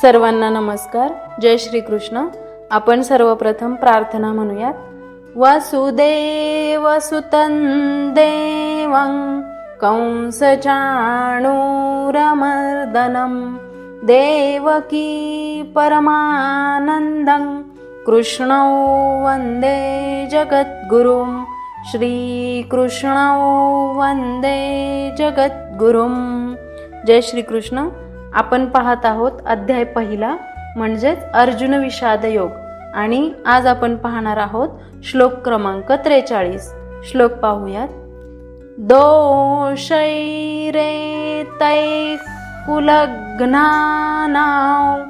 सर्वांना नमस्कार. जय श्री कृष्ण आपण सर्वप्रथम प्रार्थना म्हणूयात. वसुदेव सुतं देवं कंसचाणूरमर्दनं देवकी परमानन्दं कृष्णौ वन्दे जगद्गुरुं श्रीकृष्णौ वन्दे जगद्गुरुं. जय श्रीकृष्ण. आपण पाहत आहोत अध्याय पहिला म्हणजेच अर्जुन विषाद योग. आणि आज आपण पाहणार आहोत श्लोक क्रमांक त्रेचाळीस. श्लोक पाहूयात. दोषैरे तै कुलग्नानाव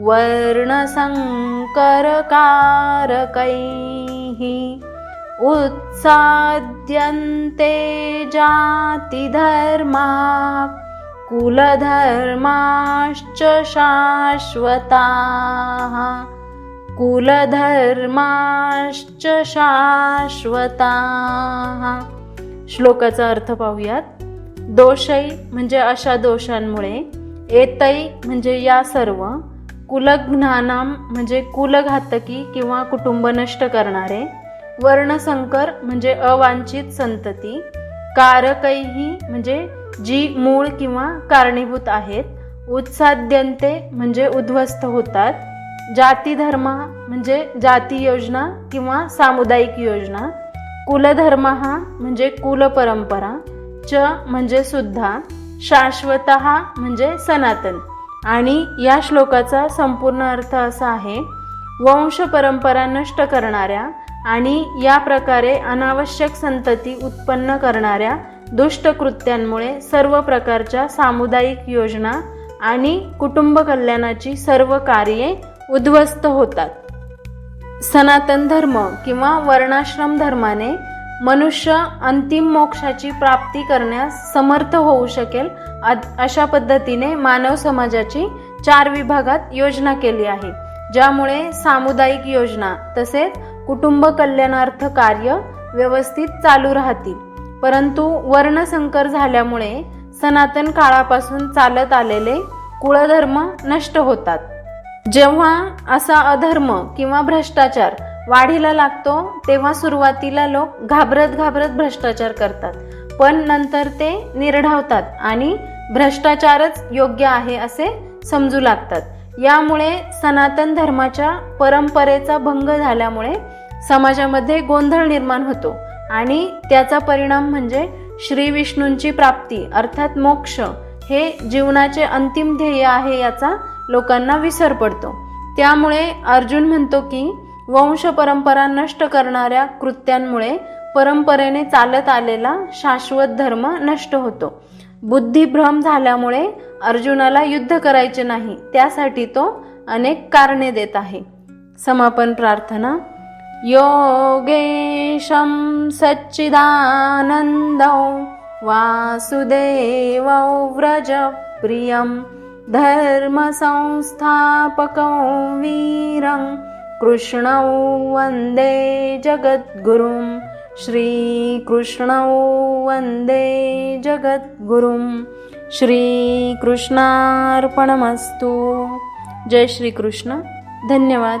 वर्णसंकरकारकैः उत्साद्यन्ते जातिधर्मा कुलधर्माश्च शाश्वताः। कुलधर्माश्च शाश्वताः। श्लोकाचा अर्थ पाहूयात. दोषई म्हणजे अशा दोषांमुळे येतई म्हणजे या सर्व कुलज्ञानाम म्हणजे कुलघातकी किंवा कुटुंब नष्ट करणारे वर्णसंकर म्हणजे अवांछित संतती कारकैही म्हणजे जी मूळ किंवा कारणीभूत आहेत उत्साद्यंते म्हणजे उद्ध्वस्त होतात. जाती धर्म म्हणजे जाती योजना किंवा सामुदायिक योजना. कुलधर्म हा म्हणजे कुल परंपरा. च म्हणजे सुद्धा. शाश्वत म्हणजे सनातन. आणि या श्लोकाचा संपूर्ण अर्थ असा आहे वंश परंपरा नष्ट करणाऱ्या आणि या प्रकारे अनावश्यक संतती उत्पन्न करणाऱ्या दुष्ट कृत्यांमुळे सर्व प्रकारच्या सामुदायिक योजना आणि कुटुंब कल्याणाची सर्व कार्ये उद्ध्वस्त होतात. सनातन धर्म किंवा वर्णाश्रम धर्माने मनुष्य अंतिम मोक्षाची प्राप्ती करण्यास समर्थ होऊ शकेल अद- अशा पद्धतीने मानव समाजाची चार विभागात योजना केली आहे ज्यामुळे सामुदायिक योजना तसेच कुटुंब कल्याणार्थ कार्य व्यवस्थित चालू राहतील. परंतु वर्णसंकर झाल्यामुळे सनातन काळापासून चालत आलेले कुळधर्म नष्ट होतात. जेव्हा असा अधर्म किंवा भ्रष्टाचार वाढीला लागतो तेव्हा सुरुवातीला लोक घाबरत घाबरत भ्रष्टाचार करतात. पण नंतर ते निर्ढावतात आणि भ्रष्टाचारच योग्य आहे असे समजू लागतात. यामुळे सनातन धर्माच्या परंपरेचा भंग झाल्यामुळे समाजामध्ये गोंधळ निर्माण होतो. आणि त्याचा परिणाम म्हणजे श्री विष्णूंची प्राप्ती अर्थात मोक्ष हे जीवनाचे अंतिम ध्येय आहे याचा लोकांना विसर पडतो. त्यामुळे अर्जुन म्हणतो की वंश परंपरा नष्ट करणाऱ्या कृत्यांमुळे परंपरेने चालत आलेला शाश्वत धर्म नष्ट होतो. बुद्धिभ्रम झाल्यामुळे अर्जुनाला युद्ध करायचे नाही त्यासाठी तो अनेक कारणे देत आहे. समापन प्रार्थना. योगेशं सच्चिदानन्दौ वासुदेवौ व्रजप्रियं धर्मसंस्थापकौ वीरं कृष्णौ वन्दे जगद्गुरुं श्रीकृष्णौ वन्दे जगद्गुरुं श्रीकृष्णार्पणमस्तु। जय श्रीकृष्ण धन्यवाद।